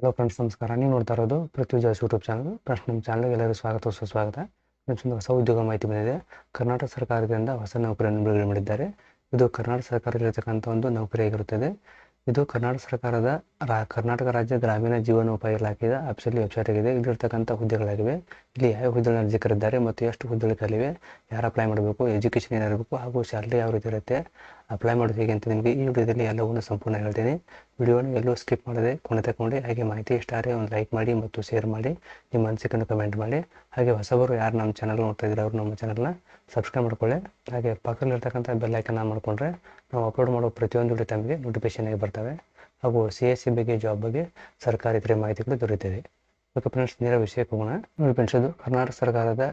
Hello friends ನಮಸ್ಕಾರ. ನೀವು ನೋಡ್ತಾ ಇರೋದು ಪೃಥ್ವಿ ಜಾಸ್ ಯೂಟ್ಯೂಬ್ ಚಾನಲ್ ಫ್ರೆಂಡ್ಸ್ ನಮ್ಮ ಚಾನಲ್ಗೆ ಎಲ್ಲರಿಗೂ ಸ್ವಾಗತ. ಸುಸ್ವಾಗತ ಫ್ರೆಂಡ್ಸ್ ಒಂದು ಹೊಸ ಉದ್ಯೋಗ ಮಾಹಿತಿ ಬಂದಿದೆ. ಕರ್ನಾಟಕ ಸರ್ಕಾರದಿಂದ ಹೊಸ ನೌಕರಿಯನ್ನು ಬಿಡುಗಡೆ ಮಾಡಿದ್ದಾರೆ. ಇದು ಕರ್ನಾಟಕ ಸರ್ಕಾರದಲ್ಲಿರತಕ್ಕಂಥ ಒಂದು ನೌಕರಿಯಾಗಿರುತ್ತದೆ. ಇದು ಕರ್ನಾಟಕ ಸರ್ಕಾರದ ರಾ ಕರ್ನಾಟಕ ರಾಜ್ಯ ಗ್ರಾಮೀಣ ಜೀವನೋಪಾಯ ಇಲಾಖೆಯ ಅಫಿಷಿಯಲ್ ವೆಬ್ಸೈಟ್ ಆಗಿದೆ. ಇಲ್ಲಿರ್ತಕ್ಕಂಥ ಹುದ್ದೆಗಳಾಗಿವೆ. ಇಲ್ಲಿ ಯಾವ ಹುದ್ದೆಗಳನ್ನು ಅರ್ಜಿ ಮತ್ತು ಎಷ್ಟು ಹುದ್ದೆಗಳು ಖಾಲಿವೆ, ಯಾರು ಅಪ್ಲೈ ಮಾಡಬೇಕು ಎಜುಕೇಷನ್ ಏನಿರಬೇಕು ಹಾಗೂ ಸ್ಯಾಲ್ರಿ ಯಾವ ರೀತಿ ಇರುತ್ತೆ ಅಪ್ಲೈ ಮಾಡೋದು ಹೇಗೆ ಅಂತ ನಿಮಗೆ ಈ ವಿಡಿಯೋದಲ್ಲಿ ಎಲ್ಲವನ್ನು ಸಂಪೂರ್ಣ ಹೇಳ್ತೀನಿ. ವಿಡಿಯೋನ ಎಲ್ಲೂ ಸ್ಕಿಪ್ ಮಾಡದೆ ಕೊನೆ ತಗೊಂಡು ಹಾಗೆ ಮಾಹಿತಿ ಇಷ್ಟ ಆದರೆ ಒಂದು ಲೈಕ್ ಮಾಡಿ ಮತ್ತು ಶೇರ್ ಮಾಡಿ, ನಿಮ್ಮ ಅನಿಸಿಕೆಯನ್ನು ಕಮೆಂಟ್ ಮಾಡಿ. ಹಾಗೆ ಹೊಸಬರು ಯಾರು ನಮ್ಮ ಚಾನಲ್ ನೋಡ್ತಾ ಇದ್ದಾರೆ ಅವರು ನಮ್ಮ ಚಾನಲ್ನ ಸಬ್ಸ್ಕ್ರೈಬ್ ಮಾಡ್ಕೊಳ್ಳಿ. ಹಾಗೆ ಪಕ್ಕದಲ್ಲಿರ್ತಕ್ಕಂಥ ಬೆಲ್ ಮಾಡ್ಕೊಂಡ್ರೆ ನಾವು ಅಪ್ಲೋಡ್ ಮಾಡೋ ಪ್ರತಿಯೊಂದು ವಿಡಿಯೋ ತಮಗೆ ನೋಟಿಫಿಕೇಶನ್ ಆಗಿ ಬರ್ತವೆ. ಹಾಗೂ ಸಿ ಎಸ್ ಸಿ ಬಗ್ಗೆ ಜಾಬ್ ಬಗ್ಗೆ ಸರ್ಕಾರಿ ಇತರೆ ಮಾಹಿತಿಗಳು ದೊರೆಯುತ್ತದೆ ಫ್ರೆಂಡ್ಸ್ ನೇರ ವಿಷಯಕ್ಕೆ ಹೋಗೋಣ ನೋಡಿ ಫ್ರೆಂಡ್ಸ್ ಇದು ಕರ್ನಾಟಕ ಸರ್ಕಾರದ,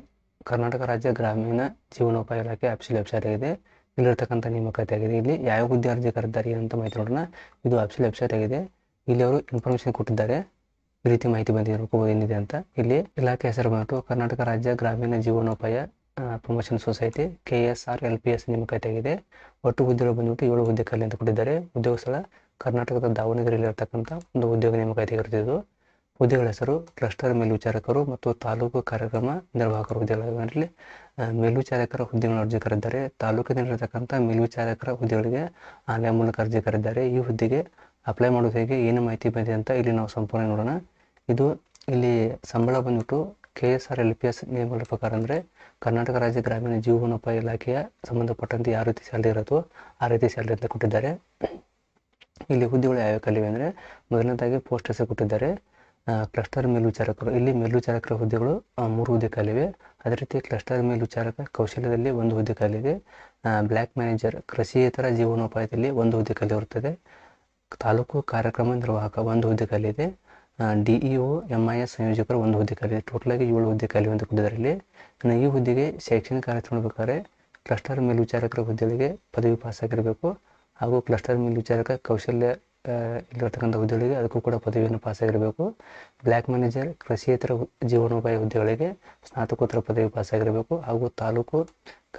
ಕರ್ನಾಟಕ ರಾಜ್ಯ ಗ್ರಾಮೀಣ ಜೀವನೋಪಾಯ ಇಲಾಖೆ ಅಫಿಷಿಯಲ್ ವೆಬ್ಸೈಟ್ ಆಗಿದೆ. ಇಲ್ಲಿರ್ತಕ್ಕಂಥ ನೇಮಕಾತಿ ಆಗಿದೆ. ಇಲ್ಲಿ ಯಾವ ಹುದ್ದೆ ಅರ್ಜಿ ಕರೆದಿದ್ದಾರೆ ಅಂತ ಮಾಹಿತಿ ನೋಡೋಣ. ಇದು ಅಫಿಷಿಯಲ್ ವೆಬ್ಸೈಟ್ ಆಗಿದೆ. ಇಲ್ಲಿ ಅವರು ಇನ್ಫಾರ್ಮೇಷನ್ ಕೊಟ್ಟಿದ್ದಾರೆ. ಈ ರೀತಿ ಮಾಹಿತಿ ಬಂದಿದೆ ನೋಡ್ಕೋಬೋದು ಏನಿದೆ ಅಂತ. ಇಲ್ಲಿ ಇಲಾಖೆ ಹೆಸರು ಬಂದು ಕರ್ನಾಟಕ ರಾಜ್ಯ ಗ್ರಾಮೀಣ ಜೀವನೋಪಾಯ promotion society K S R L P S ನೇಮಕಾತಿ ಆಗಿದೆ. ಒಟ್ಟು ಹುದ್ದೆಗಳು ಬಂದ್ಬಿಟ್ಟು ಏಳು ಹುದ್ದೆ ಖಾಲಿ ಅಂತ ಕೊಟ್ಟಿದ್ದಾರೆ. ಉದ್ಯೋಗ ಸ್ಥಳ ಕರ್ನಾಟಕದ ದಾವಣಗೆರೆಯಲ್ಲಿ ಇರತಕ್ಕಂಥ ಒಂದು ಉದ್ಯೋಗ ನೇಮಕ ಇರುತ್ತಿದ್ದು ಹುದ್ದೆಗಳ ಹೆಸರು ಕ್ಲಸ್ಟರ್ ಮೇಲ್ವಿಚಾರಕರು ಮತ್ತು ತಾಲೂಕು ಕಾರ್ಯಕ್ರಮ ನಿರ್ವಾಹಕರು ಹುದ್ದೆಗಳಲ್ಲಿ ಮೇಲ್ವಿಚಾರಕರ ಹುದ್ದೆಗಳ ಅರ್ಜಿ ಕರೆದಿದ್ದಾರೆ ತಾಲೂಕಿನಲ್ಲಿರತಕ್ಕಂಥ ಮೇಲ್ವಿಚಾರಕರ ಹುದ್ದೆಗಳಿಗೆ ಆನ್ಲೈನ್ ಮೂಲಕ ಅರ್ಜಿ ಕರೆದಿದ್ದಾರೆ ಈ ಹುದ್ದೆಗೆ ಅಪ್ಲೈ ಮಾಡೋದು ಹೇಗೆ, ಏನು ಮಾಹಿತಿ ಬಂದಿದೆ ಅಂತ ಇಲ್ಲಿ ನಾವು ಸಂಪೂರ್ಣ ನೋಡೋಣ. ಇದು ಇಲ್ಲಿ ಸಂಬಳ ಬಂದ್ಬಿಟ್ಟು K S R L P S ನಿಯಮಗಳ ಪ್ರಕಾರ ಅಂದರೆ ಕರ್ನಾಟಕ ರಾಜ್ಯ ಗ್ರಾಮೀಣ ಜೀವನೋಪಾಯ ಇಲಾಖೆಯ ಸಂಬಂಧಪಟ್ಟಂತೆ ಯಾವ ರೀತಿ ಸ್ಯಾಲ್ರಿ ಇರುತ್ತೋ ಆ ರೀತಿ ಸ್ಯಾಲ್ರಿ ಅಂತ ಕೊಟ್ಟಿದ್ದಾರೆ. ಇಲ್ಲಿ ಹುದ್ದೆಗಳು ಯಾವ್ಯಾವ ಕಲಿವೆ ಅಂದರೆ ಮೊದಲನೇದಾಗಿ ಪೋಸ್ಟ್ ಹೆಸರು ಕೊಟ್ಟಿದ್ದಾರೆ. ಕ್ಲಸ್ಟರ್ ಮೇಲ್ವಿಚಾರಕರು. ಇಲ್ಲಿ ಮೇಲ್ವಿಚಾರಕರ ಹುದ್ದೆಗಳು ಮೂರು ಹುದ್ದೆ ಕಾಲಿವೆ ಅದೇ ರೀತಿ ಕ್ಲಸ್ಟರ್ ಮೇಲ್ವಿಚಾರಕ ಕೌಶಲ್ಯದಲ್ಲಿ ಒಂದು ಹುದ್ದೆ ಕಲಿವೆ ಬ್ಲ್ಯಾಕ್ ಮ್ಯಾನೇಜರ್ ಕೃಷಿಯೇತರ ಜೀವನೋಪಾಯದಲ್ಲಿ ಒಂದು ಹುದ್ದೆ ಕಾಲಿರುತ್ತದೆ ತಾಲೂಕು ಕಾರ್ಯಕ್ರಮ ನಿರ್ವಾಹಕ ಒಂದು ಹುದ್ದೆ ಕಾಲಿದೆ ಇದೆ D E O M I S ಸಂಯೋಜಕರು ಒಂದು ಹುದ್ದೆ ಕಾಲಿದೆ ಟೋಟಲಾಗಿ ಏಳು ಹುದ್ದೆ ಖಾಲಿ ಅಂತ ಕೊಟ್ಟಿದ್ದಾರೆ ಇಲ್ಲಿ ಈ ಹುದ್ದೆಗೆ ಶೈಕ್ಷಣಿಕ ಕಾರ್ಯಕ್ರಮ ಬೇಕಾದ್ರೆ ಕ್ಲಸ್ಟರ್ ಮೇಲ್ವಿಚಾರಕರ ಹುದ್ದೆಗಳಿಗೆ ಪದವಿ ಪಾಸ್ ಆಗಿರಬೇಕು. ಹಾಗೂ ಕ್ಲಸ್ಟರ್ ಮೇಲ್ವಿಚಾರಕ ಕೌಶಲ್ಯ ಇಲ್ಲಿರತಕ್ಕಂಥ ಹುದ್ದೆಗಳಿಗೆ ಅದಕ್ಕೂ ಕೂಡ ಪದವಿಯನ್ನು ಪಾಸ್ ಆಗಿರಬೇಕು. ಬ್ಲ್ಯಾಕ್ ಮ್ಯಾನೇಜರ್ ಕೃಷಿಯೇತರ ಜೀವನೋಪಾಯ ಹುದ್ದೆಗಳಿಗೆ ಸ್ನಾತಕೋತ್ತರ ಪದವಿ ಪಾಸ್ ಆಗಿರಬೇಕು. ಹಾಗೂ ತಾಲೂಕು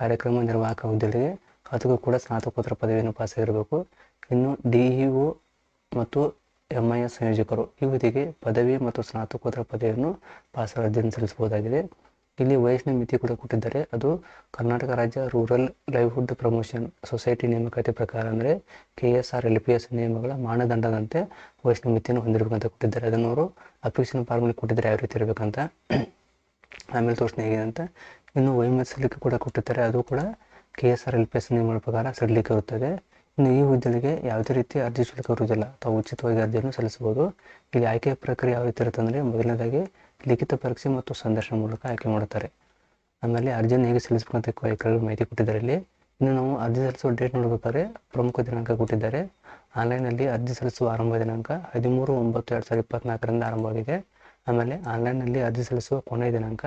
ಕಾರ್ಯಕ್ರಮ ನಿರ್ವಾಹಕ ಹುದ್ದೆಗಳಿಗೆ ಅದಕ್ಕೂ ಕೂಡ ಸ್ನಾತಕೋತ್ತರ ಪದವಿಯನ್ನು ಪಾಸ್ ಆಗಿರಬೇಕು. ಇನ್ನು ಡಿ ಇ ಒ ಮತ್ತು ಎಂ ಐ ಎಸ್ ಸಂಯೋಜಕರು ಈ ಹುದ್ದೆಗೆ ಪದವಿ ಮತ್ತು ಸ್ನಾತಕೋತ್ತರ ಪದವಿಯನ್ನು ಪಾಸ್ ಅರ್ಜಿಯನ್ನು ಸಲ್ಲಿಸಬಹುದಾಗಿದೆ. ಇಲ್ಲಿ ವಯಸ್ಸಿನ ಮಿತಿ ಕೂಡ ಕೊಟ್ಟಿದ್ದಾರೆ. ಅದು ಕರ್ನಾಟಕ ರಾಜ್ಯ ರೂರಲ್ ಲೈವ್ಹುಡ್ ಪ್ರಮೋಷನ್ ಸೊಸೈಟಿ ನೇಮಕಾತಿ ಪ್ರಕಾರ ಅಂದರೆ K S R L P S ನಿಯಮಗಳ ಮಾನದಂಡದಂತೆ ವಯಸ್ಸಿನ ಮಿತಿಯನ್ನು ಹೊಂದಿರಬೇಕಂತ ಕೊಟ್ಟಿದ್ದಾರೆ. ಅದನ್ನು ಅವರು ಅಪ್ಲಿಕೇಶನ್ ಫಾರ್ಮಲ್ಲಿ ಕೊಟ್ಟಿದ್ದಾರೆ, ಯಾವ ರೀತಿ ಇರಬೇಕಂತ. ಆಮೇಲೆ ತೋರಿಸ್ತೀನಿ ಹೇಗಿದೆ ಅಂತ. ಇನ್ನು ವೈಮಸಲಿಕೆ ಸಲ್ಲಿಕೆ ಕೂಡ ಕೊಟ್ಟಿದ್ದಾರೆ. ಅದು ಕೂಡ K S R L P S ನಿಯಮಗಳ ಪ್ರಕಾರ ಸಡಲಿಕೆ ಇರುತ್ತದೆ. ಇನ್ನು ಈ ಹುದ್ದೆಗೆ ಯಾವುದೇ ರೀತಿ ಅರ್ಜಿ ಶುಲ್ಕ ಇರುವುದಿಲ್ಲ. ತಾವು ಉಚಿತವಾಗಿ ಅರ್ಜಿಯನ್ನು ಸಲ್ಲಿಸಬಹುದು. ಇಲ್ಲಿ ಆಯ್ಕೆ ಪ್ರಕ್ರಿಯೆ ಯಾವ ರೀತಿ ಇರುತ್ತೆ ಅಂದರೆ ಮೊದಲನೇದಾಗಿ ಲಿಖಿತ ಪರೀಕ್ಷೆ ಮತ್ತು ಸಂದರ್ಶನ ಮೂಲಕ ಆಯ್ಕೆ ಮಾಡುತ್ತಾರೆ. ಆಮೇಲೆ ಅರ್ಜಿಯನ್ನು ಹೇಗೆ ಸಲ್ಲಿಸಬೇಕಂತ ಕೆಲವು ಮಾಹಿತಿ ಕೊಟ್ಟಿದ್ದಾರೆ ಇಲ್ಲಿ ಇನ್ನು ನಾವು ಅರ್ಜಿ ಸಲ್ಲಿಸುವ ಡೇಟ್ ನೋಡಬೇಕಾದ್ರೆ ಪ್ರಮುಖ ದಿನಾಂಕ ಕೊಟ್ಟಿದ್ದಾರೆ. ಆನ್ಲೈನಲ್ಲಿ ಅರ್ಜಿ ಸಲ್ಲಿಸುವ ಆರಂಭ ದಿನಾಂಕ ಹದಿಮೂರು ಒಂಬತ್ತು ಎರಡು ಸಾವಿರದ ಇಪ್ಪತ್ನಾಲ್ಕರಿಂದ ಆರಂಭವಾಗಿದೆ. ಆಮೇಲೆ ಆನ್ಲೈನ್ನಲ್ಲಿ ಅರ್ಜಿ ಸಲ್ಲಿಸುವ ಕೊನೆಯ ದಿನಾಂಕ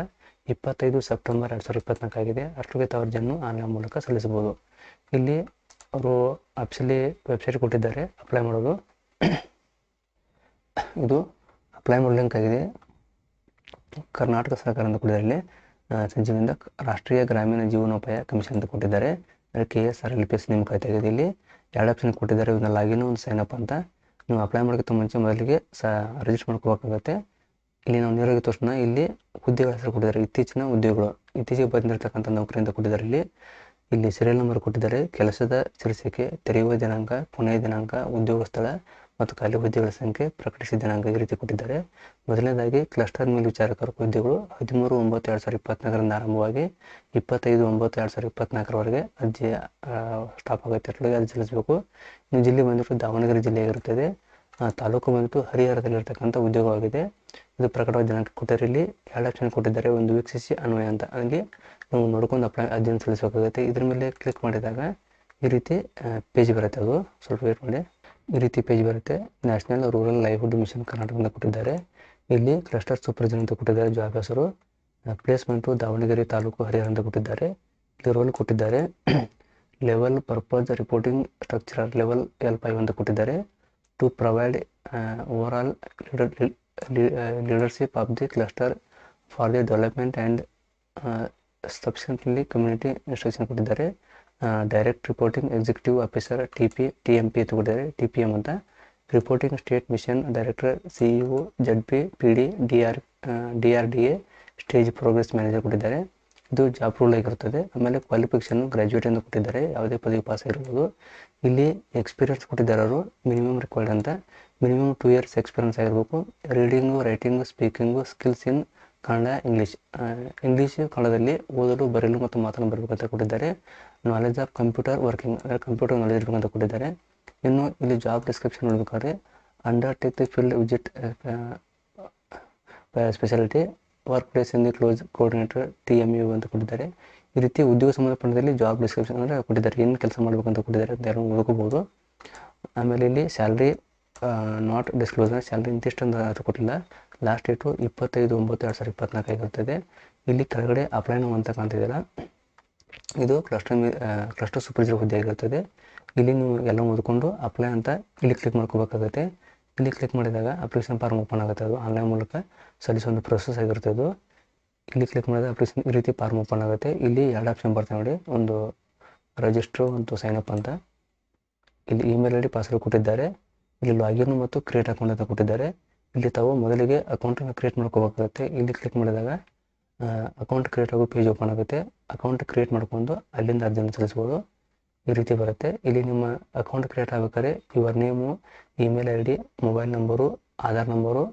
ಇಪ್ಪತ್ತೈದು ಸೆಪ್ಟೆಂಬರ್ ಎರಡು ಸಾವಿರದ ಆಗಿದೆ. ಅಷ್ಟೊಗೆ ಅರ್ಜಿಯನ್ನು ಆನ್ಲೈನ್ ಮೂಲಕ ಸಲ್ಲಿಸಬಹುದು. ಇಲ್ಲಿ ಅವರು ಆಫೀಸಲ್ಲಿ ವೆಬ್ಸೈಟ್ ಕೊಟ್ಟಿದ್ದಾರೆ. ಅಪ್ಲೈ ಮಾಡೋದು ಇದು ಅಪ್ಲೈ ಮಾಡೋ ಲಿಂಕ್ ಆಗಿದೆ. ಕರ್ನಾಟಕ ಸರ್ಕಾರ ಅಂತ ಕೊಟ್ಟಿದ್ದಾರೆ. ಇಲ್ಲಿ ಸಂಜೀವಿಂದ ರಾಷ್ಟ್ರೀಯ ಗ್ರಾಮೀಣ ಜೀವನೋಪಾಯ ಕಮಿಷನ್ ಅಂತ ಕೊಟ್ಟಿದ್ದಾರೆ. K S R L P S ನೇಮಕಾತಿ ಆಗಿದೆ ಇಲ್ಲಿ ಎರಡು ಆಪ್ಷನ್ ಕೊಟ್ಟಿದ್ದಾರೆ. ಇವನ್ನ ಲಾಗಿನ್, ಒಂದು ಸೈನ್ ಅಪ್ ಅಂತ. ನೀವು ಅಪ್ಲೈ ಮಾಡೋಕ್ಕಿಂತ ಮುಂಚೆ ಮೊದಲಿಗೆ ಸ ರಿಜಿಸ್ಟರ್ ಮಾಡ್ಕೋಬೇಕಾಗುತ್ತೆ. ಇಲ್ಲಿ ನಾವು ನೇರವಾಗಿ ತೋರಿಸೋಣ. ಇಲ್ಲಿ ಹುದ್ದೆಗಳ ಹೆಸರು ಕೊಟ್ಟಿದ್ದಾರೆ. ಇತ್ತೀಚಿನ ಉದ್ಯೋಗಗಳು ಇತ್ತೀಚೆಗೆ ಬಂದಿರತಕ್ಕಂಥ ನೌಕರಿ ಅಂತ ಕೊಟ್ಟಿದ್ದಾರೆ ಇಲ್ಲಿ. ಇಲ್ಲಿ ಸೀರಿಯಲ್ ನಂಬರ್ ಕೊಟ್ಟಿದ್ದಾರೆ. ಕೆಲಸದ ಶೀರ್ಷಿಕೆ ತೆರೆಯುವ ದಿನಾಂಕ, ಕೊನೆಯ ದಿನಾಂಕ, ಉದ್ಯೋಗ ಸ್ಥಳ ಮತ್ತು ಖಾಲಿ ಹುದ್ದೆಗಳ ಸಂಖ್ಯೆ ಪ್ರಕಟಿಸಿದ ದಿನಾಂಕ ಈ ರೀತಿ ಕೊಟ್ಟಿದ್ದಾರೆ. ಮೊದಲನೇದಾಗಿ ಕ್ಲಸ್ಟರ್ ಮೇಲ್ವಿಚಾರಕರ ಹುದ್ದೆಗಳು ಹದಿಮೂರು, ಒಂಬತ್ತು, ಎರಡು ಸಾವಿರದ ಇಪ್ಪತ್ನಾಲ್ಕರಿಂದ ಆರಂಭವಾಗಿ ಇಪ್ಪತ್ತೈದು, ಒಂಬತ್ತು, ಎರಡು ಸಾವಿರದ ಇಪ್ಪತ್ನಾಲ್ಕರವರೆಗೆ ಅರ್ಜಿ ಸ್ಟಾಪ್ ಆಗುತ್ತೆ. ಅರ್ಜಿ ಸಲ್ಲಿಸಬೇಕು. ಇನ್ನು ಜಿಲ್ಲೆ ಬಂದ್ಬಿಟ್ಟು ದಾವಣಗೆರೆ ಜಿಲ್ಲೆಯಾಗಿರುತ್ತದೆ ತಾಲೂಕು ಬಂದ್ಬಿಟ್ಟು ಹರಿಹರದಲ್ಲಿರ್ತಕ್ಕಂಥ ಉದ್ಯೋಗವಾಗಿದೆ. ಇದು ಪ್ರಕಟವಾದ ದಿನಾಂಕ ಕೊಟ್ಟರೆ ಇಲ್ಲಿ. ಎರಡು ಆಪ್ಷನ್ ಕೊಟ್ಟಿದ್ದಾರೆ. ಒಂದು ವೀಕ್ಷಿಸಿ ಅನ್ವಯ ಅಂತ. ಅಲ್ಲಿ ನಾವು ನೋಡ್ಕೊಂಡು ಅಪ್ಲೈ ಅರ್ಜಿಯನ್ನು ಸಲ್ಲಿಸಬೇಕಾಗುತ್ತೆ. ಇದ್ರ ಮೇಲೆ ಕ್ಲಿಕ್ ಮಾಡಿದಾಗ ಈ ರೀತಿ ಪೇಜ್ ಬರುತ್ತೆ ಅದು. ಸ್ವಲ್ಪ ವೇಟ್ ಮಾಡಿ. ಈ ರೀತಿ ಪೇಜ್ ಬರುತ್ತೆ. ನ್ಯಾಷನಲ್ ರೂರಲ್ ಲೈವ್ಹುಡ್ ಮಿಷನ್ ಕರ್ನಾಟಕದಿಂದ ಕೊಟ್ಟಿದ್ದಾರೆ. ಇಲ್ಲಿ ಕ್ಲಸ್ಟರ್ ಸೂಪರ್ವೈಸರ್ ಅಂತ ಕೊಟ್ಟಿದ್ದಾರೆ ಜಾಬ್ ಹೆಸರು. ಪ್ಲೇಸ್ಮೆಂಟು ದಾವಣಗೆರೆ ತಾಲೂಕು ಹರಿಹರ ಅಂತ ಕೊಟ್ಟಿದ್ದಾರೆ. ಇಲ್ಲಿ ರೋಲ್ ಕೊಟ್ಟಿದ್ದಾರೆ. Level purpose reporting structural level L five ಅಂತ ಕೊಟ್ಟಿದ್ದಾರೆ. To provide over all leadership of the cluster for the development and subsequently community instruction ಕೊಟ್ಟಿದ್ದಾರೆ. Direct reporting executive officer T P T M P ಅಂತ ಕೊಟ್ಟಿದ್ದಾರೆ T P M ಅಂತ. Reporting state mission director C E Z P P D D R D R D A stage progress manager ಕೊಟ್ಟಿದ್ದಾರೆ. ಇದು job rule ಆಗಿರುತ್ತದೆ. ಆಮೇಲೆ qualification graduate ಅಂತ ಕೊಟ್ಟಿದ್ದಾರೆ. ಯಾವುದೇ ಪದವಿ ಪಾಸ್ ಆಗಿರ್ಬೋದು. ಇಲ್ಲಿ ಎಕ್ಸ್ಪೀರಿಯನ್ಸ್ ಕೊಟ್ಟಿದ್ದಾರೆ ಅವರು ಮಿನಿಮಮ್ ರಿಕ್ವೈರ್ಡ್ ಅಂತ. ಮಿನಿಮಮ್ ಟೂ ಇಯರ್ಸ್ ಎಕ್ಸ್ಪೀರಿಯನ್ಸ್ ಆಗಿರಬೇಕು. Reading writing speaking skills in Kannada English English ಕನ್ನಡದಲ್ಲಿ ಓದಲು, ಬರೆಯಲು ಮತ್ತು ಮಾತನ್ನು ಅಂತ ಕೊಟ್ಟಿದ್ದಾರೆ. ನಾಲೆಜ್ ಆಫ್ ಕಂಪ್ಯೂಟರ್ ವರ್ಕಿಂಗ್ ಅಂದರೆ ಕಂಪ್ಯೂಟರ್ ನಾಲೆಜ್ ಇರಬೇಕಂತ ಕೊಟ್ಟಿದ್ದಾರೆ. ಇನ್ನು ಇಲ್ಲಿ ಜಾಬ್ ಡಿಸ್ಕ್ರಿಪ್ಷನ್ ನೋಡ್ಬೇಕಾದ್ರೆ undertake the field visit speciality work place in the close coordinator T M U ಅಂತ ಕೊಟ್ಟಿದ್ದಾರೆ. ಈ ರೀತಿ ಉದ್ಯೋಗ ಸಂಬಂಧಪಟ್ಟದಲ್ಲಿ ಜಾಬ್ ಡಿಸ್ಕ್ರಿಪ್ಷನ್ ಅಂದರೆ ಕೊಟ್ಟಿದ್ದಾರೆ. ಏನು ಕೆಲಸ ಮಾಡಬೇಕಂತ ಕೊಟ್ಟಿದ್ದಾರೆ ಅಂತ ಯಾರು ನೋಡ್ಕೋಬೋದು ಆಮೇಲೆ ಇಲ್ಲಿ ಸ್ಯಾಲ್ರಿ ನಾಟ್ ಡಿಸ್ಕ್ಲೋಸ್ ಸ್ಯಾಲ್ರಿ ಇಂತಿಷ್ಟು ಅಂತ ಕೊಟ್ಟಿಲ್ಲ. ಲಾಸ್ಟ್ ಡೇಟು ಇಪ್ಪತ್ತೈದು ಒಂಬತ್ತು ಎರಡು ಸಾವಿರದ ಇಪ್ಪತ್ತ್ನಾಲ್ಕು ಆಗಿರ್ತದೆ. ಇಲ್ಲಿ ಕೆಳಗಡೆ ಅಪ್ಲೈ ಅಂತ ಕಾಣ್ತಿದ್ದೀರ ಇದು ಕ್ಲಸ್ಟರ್ ಕ್ಲಸ್ಟರ್ ಸೂಪರ್ವೈಸರ್ ಹುದ್ದೆ ಆಗಿರ್ತದೆ ಇಲ್ಲಿ ನೀವು ಎಲ್ಲ ಓದ್ಕೊಂಡು ಅಪ್ಲೈ ಅಂತ ಇಲ್ಲಿ ಕ್ಲಿಕ್ ಮಾಡ್ಕೋಬೇಕಾಗುತ್ತೆ. ಇಲ್ಲಿ ಕ್ಲಿಕ್ ಮಾಡಿದಾಗ ಅಪ್ಲಿಕೇಶನ್ ಫಾರ್ಮ್ ಓಪನ್ ಆಗುತ್ತೆ. ಅದು ಆನ್ಲೈನ್ ಮೂಲಕ ಸಲ್ಲಿಸೋ ಒಂದು ಪ್ರೊಸೆಸ್ ಆಗಿರುತ್ತೆ ಅದು. ಇಲ್ಲಿ ಕ್ಲಿಕ್ ಮಾಡಿದ ಅಪ್ಲಿಕೇಶನ್ ಈ ರೀತಿ ಫಾರ್ಮ್ ಓಪನ್ ಆಗುತ್ತೆ. ಇಲ್ಲಿ ಎರಡು ಆಪ್ಷನ್ ಬರ್ತವೆ ನೋಡಿ. ಒಂದು ರಿಜಿಸ್ಟ್ರು ಒಂದು ಸೈನ್ ಅಪ್ ಅಂತ. ಇಲ್ಲಿ ಇಮೇಲ್ ಐ ಡಿ ಪಾಸ್ವರ್ಡ್ ಕೊಟ್ಟಿದ್ದಾರೆ. ಇಲ್ಲಿ ಲಾಗಿನ್ ಮತ್ತು ಕ್ರಿಯೇಟ್ ಅಕೌಂಟ್ ಅಂತ ಕೊಟ್ಟಿದ್ದಾರೆ. ಇಲ್ಲಿ ತಾವು ಮೊದಲಿಗೆ ಅಕೌಂಟನ್ನು ಕ್ರಿಯೇಟ್ ಮಾಡ್ಕೋಬೇಕಾಗುತ್ತೆ. ಇಲ್ಲಿ ಕ್ಲಿಕ್ ಮಾಡಿದಾಗ ಅಕೌಂಟ್ ಕ್ರಿಯೇಟ್ ಆಗೋ ಪೇಜ್ ಓಪನ್ ಆಗುತ್ತೆ. ಅಕೌಂಟ್ ಕ್ರಿಯೇಟ್ ಮಾಡ್ಕೊಂಡು ಅಲ್ಲಿಂದ ಅರ್ಜಿಯನ್ನು ಸಲ್ಲಿಸ್ಬೋದು. ಈ ರೀತಿ ಬರುತ್ತೆ. ಇಲ್ಲಿ ನಿಮ್ಮ ಅಕೌಂಟ್ ಕ್ರಿಯೇಟ್ ಆಗಬೇಕಾದ್ರೆ your name email I D mobile number Aadhaar number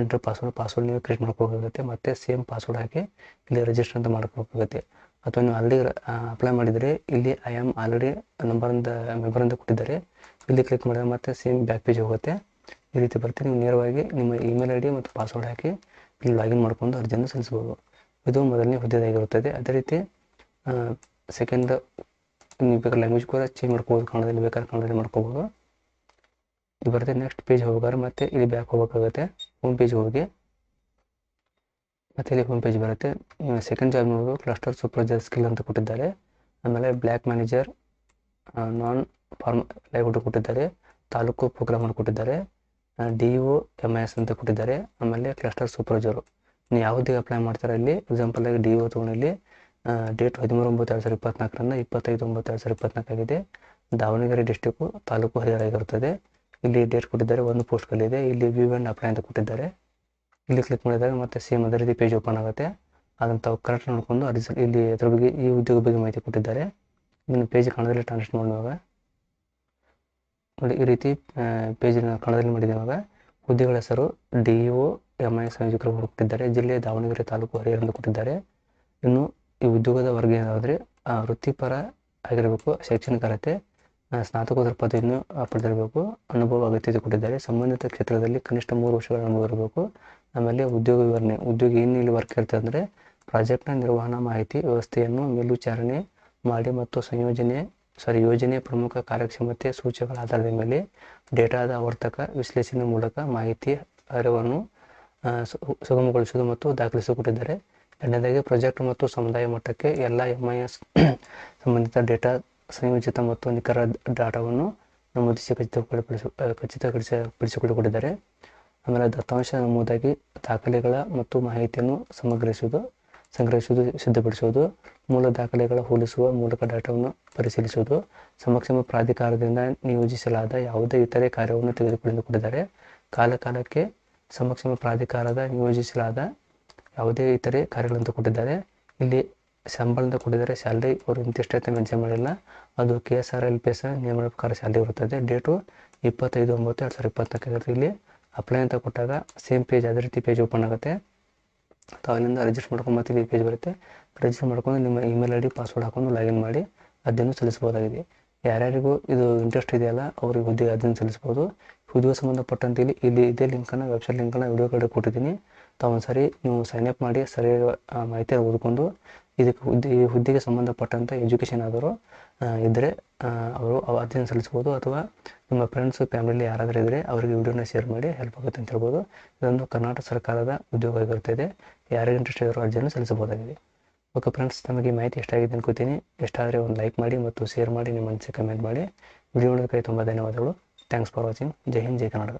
enter password password ನೀವು ಕ್ರಿಯೇಟ್ ಮಾಡ್ಕೋಬೇಕಾಗುತ್ತೆ. ಮತ್ತು ಸೇಮ್ ಪಾಸ್ವರ್ಡ್ ಹಾಕಿ ಇಲ್ಲಿ ರಿಜಿಸ್ಟರ್ ಅಂತ ಮಾಡ್ಕೋಬೇಕಾಗುತ್ತೆ. ಅಥವಾ ನೀವು ಆಲ್ರೆಡಿ ಅಪ್ಲೈ ಮಾಡಿದರೆ ಇಲ್ಲಿ ಐ ಆಮ್ ಆಲ್ರೆಡಿ ನಂಬರಿಂದ ಮೆಂಬರಿಂದ ಕೊಟ್ಟಿದ್ದಾರೆ. ಇಲ್ಲಿ ಕ್ಲಿಕ್ ಮಾಡಿದ್ರೆ ಮತ್ತೆ ಸೇಮ್ ಬ್ಯಾಕ್ ಪೇಜ್ ಹೋಗುತ್ತೆ. ಈ ರೀತಿ ಬರುತ್ತೆ. ನೀವು ನೇರವಾಗಿ ನಿಮ್ಮ ಇಮೇಲ್ ಐ ಡಿ ಮತ್ತು ಪಾಸ್ವರ್ಡ್ ಹಾಕಿ ಇಲ್ಲಿ ಲಾಗಿನ್ ಮಾಡ್ಕೊಂಡು ಅರ್ಜಿಯನ್ನು ಸಲ್ಲಿಸ್ಬೋದು. ಇದು ಮೊದಲನೇ ಹುದ್ದೆದಾಗಿರುತ್ತದೆ. ಅದೇ ರೀತಿ ಸೆಕೆಂಡ್ ನೀವು ಬೇಕಾದ್ರೆ ಲ್ಯಾಂಗ್ವೇಜ್ ಕೂಡ ಚೇಂಜ್ ಮಾಡ್ಕೋಬೋದು, ಕನ್ನಡದಲ್ಲಿ ಬೇಕಾದ್ರೆ ಕನ್ನಡದಲ್ಲಿ ಮಾಡ್ಕೋಬೋದು. ಇದು ಬರುತ್ತೆ ನೆಕ್ಸ್ಟ್ ಪೇಜ್ ಹೋಗ್ಬೇಕಾದ್ರೆ ಮತ್ತೆ ಇಲ್ಲಿ ಬ್ಯಾಕ್ ಹೋಗ್ಬೇಕಾಗುತ್ತೆ ಹೋಮ್ ಪೇಜ್ ಹೋಗಿ ಮತ್ತೆ ಇಲ್ಲಿ ಹೋಮ್ ಪೇಜ್ ಬರುತ್ತೆ. ಸೆಕೆಂಡ್ ಜಾಬ್ ನೋಡೋದು ಕ್ಲಸ್ಟರ್ ಸೂಪರ್ವೈಸರ್ ಸ್ಕಿಲ್ ಅಂತ ಕೊಟ್ಟಿದ್ದಾರೆ. ಆಮೇಲೆ block manager non farm live ಕೊಟ್ಟಿದ್ದಾರೆ. ತಾಲೂಕು ಪ್ರೋಗ್ರಾಮರ್ ಕೊಟ್ಟಿದ್ದಾರೆ. ಡಿ ಒ ಎಂ ಎಸ್ ಅಂತ ಕೊಟ್ಟಿದ್ದಾರೆ. ಆಮೇಲೆ ಕ್ಲಸ್ಟರ್ ಸೂಪರ್ವೈಸರು ನೀವು ಯಾವುದೇ ಅಪ್ಲೈ ಮಾಡ್ತಾರೆ ಇಲ್ಲಿ ಎಕ್ಸಾಂಪಲ್ ಆಗಿ ಡಿ ಒ ತೊಗೊಂಡಿಲ್ಲಿ ಡೇಟ್ ಹದಿಮೂರು ಒಂಬತ್ತು ಎರಡು ಸಾವಿರದ ಇಪ್ಪತ್ನಾಲ್ಕರಿಂದ ಇಪ್ಪತ್ತೈದು ಒಂಬತ್ತು ಎರಡು ಸಾವಿರದ ಇಪ್ಪತ್ನಾಲ್ಕಾಗಿದೆ ದಾವಣಗೆರೆ ಡಿಸ್ಟಿಕ್ಕು ತಾಲೂಕು ಹರಿಹರಾಗಿರುತ್ತದೆ ಇಲ್ಲಿ ಡೇಟ್ ಕೊಟ್ಟಿದ್ದಾರೆ, ಒಂದು ಪೋಸ್ಟ್ ಇದೆ ಇಲ್ಲಿ ವ್ಯೂ ಆ್ಯಂಡ್ ಅಪ್ಲೈ ಅಂತ ಕೊಟ್ಟಿದ್ದಾರೆ. ಇಲ್ಲಿ ಕ್ಲಿಕ್ ಮಾಡಿದಾಗ ಮತ್ತೆ ಸೇಮ್ ಅದೇ ರೀತಿ ಪೇಜ್ ಓಪನ್ ಆಗುತ್ತೆ. ಅದನ್ನು ತಾವು ಕರೆಕ್ಟ್ ನೋಡಿಕೊಂಡು ಅರ್ಜಿ ಇಲ್ಲಿ ಅದ್ರ ಬಗ್ಗೆ ಈ ಉದ್ಯೋಗ ಬಗ್ಗೆ ಮಾಹಿತಿ ಕೊಟ್ಟಿದ್ದಾರೆ. ಇದನ್ನು ಪೇಜ್ ಕನ್ನಡದಲ್ಲಿ ಟ್ರಾನ್ಸ್ಲೇಟ್ ಮಾಡುವಾಗ ನೋಡಿ, ಈ ರೀತಿ ಪೇಜಿನ ಕನ್ನಡದಲ್ಲಿ ಮಾಡಿದಾಗ ಹುದ್ದೆಗಳ ಹೆಸರು D E O M I ಸಂಯೋಜಕರು ಕೊಟ್ಟಿದ್ದಾರೆ. ಜಿಲ್ಲೆ ದಾವಣಗೆರೆ ತಾಲೂಕು ಹರಿಹರ ಅಂತ ಕೊಟ್ಟಿದ್ದಾರೆ. ಇನ್ನು ಈ ಉದ್ಯೋಗದ ವರ್ಗ ಏನಾದರೆ ವೃತ್ತಿಪರ ಆಗಿರಬೇಕು, ಶೈಕ್ಷಣಿಕ ಅರ್ಹತೆ ಸ್ನಾತಕೋತ್ತರ ಪದವಿಯನ್ನು ಪಡೆದಿರಬೇಕು, ಅನುಭವ ಅಗತ್ಯತೆ ಕೊಟ್ಟಿದ್ದಾರೆ. ಸಂಬಂಧಿತ ಕ್ಷೇತ್ರದಲ್ಲಿ ಕನಿಷ್ಠ ಮೂರು ವರ್ಷಗಳ ಅನುಭವ ಇರಬೇಕು. ಆಮೇಲೆ ಉದ್ಯೋಗ ವಿವರಣೆ, ಉದ್ಯೋಗ ಏನು ಇಲ್ಲಿ ವರ್ಕ್ ಇರ್ತದೆ ಅಂದರೆ ಪ್ರಾಜೆಕ್ಟ್ನ ನಿರ್ವಹಣಾ ಮಾಹಿತಿ, ವ್ಯವಸ್ಥೆಯನ್ನು ಮೇಲ್ವಿಚಾರಣೆ ಮಾಡಿ ಮತ್ತು ಸಂಯೋಜನೆ ಸಾರಿ ಯೋಜನೆ ಪ್ರಮುಖ ಕಾರ್ಯಕ್ಷಮತೆ, ಸೂಚಕಗಳ ಆಧಾರದ ಮೇಲೆ ಡೇಟಾದ ಆವರ್ತಕ ವಿಶ್ಲೇಷಣೆ ಮೂಲಕ ಮಾಹಿತಿ ಸು- ಸುಗಮಗೊಳಿಸುವುದು ಮತ್ತು ದಾಖಲಿಸಿಕೊಟ್ಟಿದ್ದಾರೆ. ಎರಡನೇದಾಗಿ ಪ್ರಾಜೆಕ್ಟ್ ಮತ್ತು ಸಮುದಾಯ ಮಟ್ಟಕ್ಕೆ ಎಲ್ಲ ಎಂ ಐ ಎಸ್ ಸಂಬಂಧಿತ ಡೇಟಾ ಸಂಯೋಜಿತ ಮತ್ತು ನಿಖರ ಡಾಟಾವನ್ನು ನಮೂದಿಸಿ ಖಚಿತಪಡಿಸ ಖಚಿತಪಡಿಸ ಪಡಿಸಿಕೊಳ್ಳಿಕೊಂಡಿದ್ದಾರೆ ಆಮೇಲೆ ದತ್ತಾಂಶ ನಮೂದಾಗಿ ದಾಖಲೆಗಳ ಮತ್ತು ಮಾಹಿತಿಯನ್ನು ಸಮಗ್ರಿಸುವುದು, ಸಂಗ್ರಹಿಸುವುದು, ಸಿದ್ಧಪಡಿಸುವುದು, ಮೂಲ ದಾಖಲೆಗಳ ಹೋಲಿಸುವ ಮೂಲಕ ಡಾಟಾವನ್ನು ಪರಿಶೀಲಿಸುವುದು, ಸಮಕ್ಷಮ ಪ್ರಾಧಿಕಾರದಿಂದ ನಿಯೋಜಿಸಲಾದ ಯಾವುದೇ ಇತರೆ ಕಾರ್ಯವನ್ನು ತೆಗೆದುಕೊಳ್ಳಿಕೊಂಡಿದ್ದಾರೆ ಕಾಲಕಾಲಕ್ಕೆ ಸಮಕ್ಷಮ ಪ್ರಾಧಿಕಾರದ ನಿಯೋಜಿಸಲಾದ ಯಾವುದೇ ಇತರೆ ಕಾರ್ಯಗಳನ್ನು ಕೊಟ್ಟಿದ್ದಾರೆ. ಇಲ್ಲಿ ಸಂಬಳದಿಂದ ಕೊಟ್ಟಿದ್ದಾರೆ ಸ್ಯಾಲ್ರಿ ಅವರು ಇಂತಿಷ್ಟೇ ಅಂತ ಮೆನ್ಷನ್ ಮಾಡಿಲ್ಲ. ಅದು K S R L P S ನಿಯಮದ ಪ್ರಕಾರ ಸ್ಯಾಲ್ರಿ ಇರುತ್ತದೆ ಡೇಟು ಇಪ್ಪತ್ತೈದು ಒಂಬತ್ತು ಎರಡು ಸಾವಿರದ ಇಪ್ಪತ್ನಾಲ್ಕು ಇಲ್ಲಿ ಅಪ್ಲೈ ಅಂತ ಕೊಟ್ಟಾಗ ಸೇಮ್ ಪೇಜ್ ಅದೇ ರೀತಿ ಪೇಜ್ ಓಪನ್ ಆಗುತ್ತೆ. ತಾವು ಅಲ್ಲಿಂದ ರಿಜಿಸ್ಟರ್ ಮಾಡ್ಕೊಂಡು ಮತ್ತೆ ಇಲ್ಲಿ ಪೇಜ್ ಬರುತ್ತೆ. ರಿಜಿಸ್ಟರ್ ಮಾಡ್ಕೊಂಡು ನಿಮ್ಮ ಇಮೇಲ್ ಐ ಡಿ ಪಾಸ್ವರ್ಡ್ ಹಾಕೊಂಡು ಲಾಗಿನ್ ಮಾಡಿ ಅದನ್ನು ಸಲ್ಲಿಸ್ಬೋದಾಗಿದೆ ಯಾರ್ಯಾರಿಗೂ ಇದು ಇಂಟ್ರೆಸ್ಟ್ ಇದೆಯಲ್ಲ, ಅವ್ರಿಗೆ ಹುದ್ದೆ ಅದನ್ನು ಸಲ್ಲಿಸ್ಬೋದು ಹುದ್ದೆಗೆ ಸಂಬಂಧಪಟ್ಟಂತೆ ಇಲ್ಲಿ ಇಲ್ಲಿ ಇದೇ ಲಿಂಕನ್ನು ವೆಬ್ಸೈಟ್ ಲಿಂಕನ್ನು ವಿಡಿಯೋ ಕಡೆ ಕೊಟ್ಟಿದ್ದೀನಿ. ತಾವು ಒಂದು ಸರಿ ನೀವು ಸೈನ್ ಅಪ್ ಮಾಡಿ ಸರಿಯಾಗಿ ಆ, ಮಾಹಿತಿಯನ್ನು ಓದ್ಕೊಂಡು ಇದಕ್ಕೆ ಹುದ್ದೆ ಈ ಹುದ್ದೆಗೆ ಸಂಬಂಧಪಟ್ಟಂಥ ಎಜುಕೇಷನ್ ಆದರೂ ಇದ್ದರೆ ಅವರು ಅರ್ಜಿನ ಸಲ್ಲಿಸ್ಬೋದು ಅಥವಾ ನಿಮ್ಮ ಫ್ರೆಂಡ್ಸ್ ಫ್ಯಾಮಿಲಿ ಯಾರಾದರೂ ಇದ್ದರೆ ಅವರಿಗೆ ವಿಡಿಯೋನ ಶೇರ್ ಮಾಡಿ ಹೆಲ್ಪ್ ಆಗುತ್ತೆ ಅಂತ ಹೇಳ್ಬೋದು. ಇದೊಂದು ಕರ್ನಾಟಕ ಸರ್ಕಾರದ ಉದ್ಯೋಗ ಆಗಿರುತ್ತದೆ ಯಾರಿಗೆ ಇಂಟ್ರೆಸ್ಟ್ ಇರೋ ಅರ್ಜಿಯನ್ನು ಸಲ್ಲಿಸಬಹುದಾಗಿದೆ. ಓಕೆ ಫ್ರೆಂಡ್ಸ್ ನಮಗೆ ಮಾಹಿತಿ ಎಷ್ಟಾಗಿದೆ ಅನ್ಕೋತೀನಿ. ಎಷ್ಟಾದರೆ ಒಂದು ಲೈಕ್ ಮಾಡಿ ಮತ್ತು ಶೇರ್ ಮಾಡಿ ನಿಮ್ಮ ಮನಸ್ಸಿಗೆ ಕಮೆಂಟ್ ಮಾಡಿ. ವಿಡಿಯೋ ನೋಡೋದಕ್ಕೆ ತುಂಬ ಧನ್ಯವಾದಗಳು. ಥ್ಯಾಂಕ್ಸ್ ಫಾರ್ ವಾಚಿಂಗ್ ಜೈ ಹಿಂದ್ ಜೈ ಕರ್ನಾಟಕ.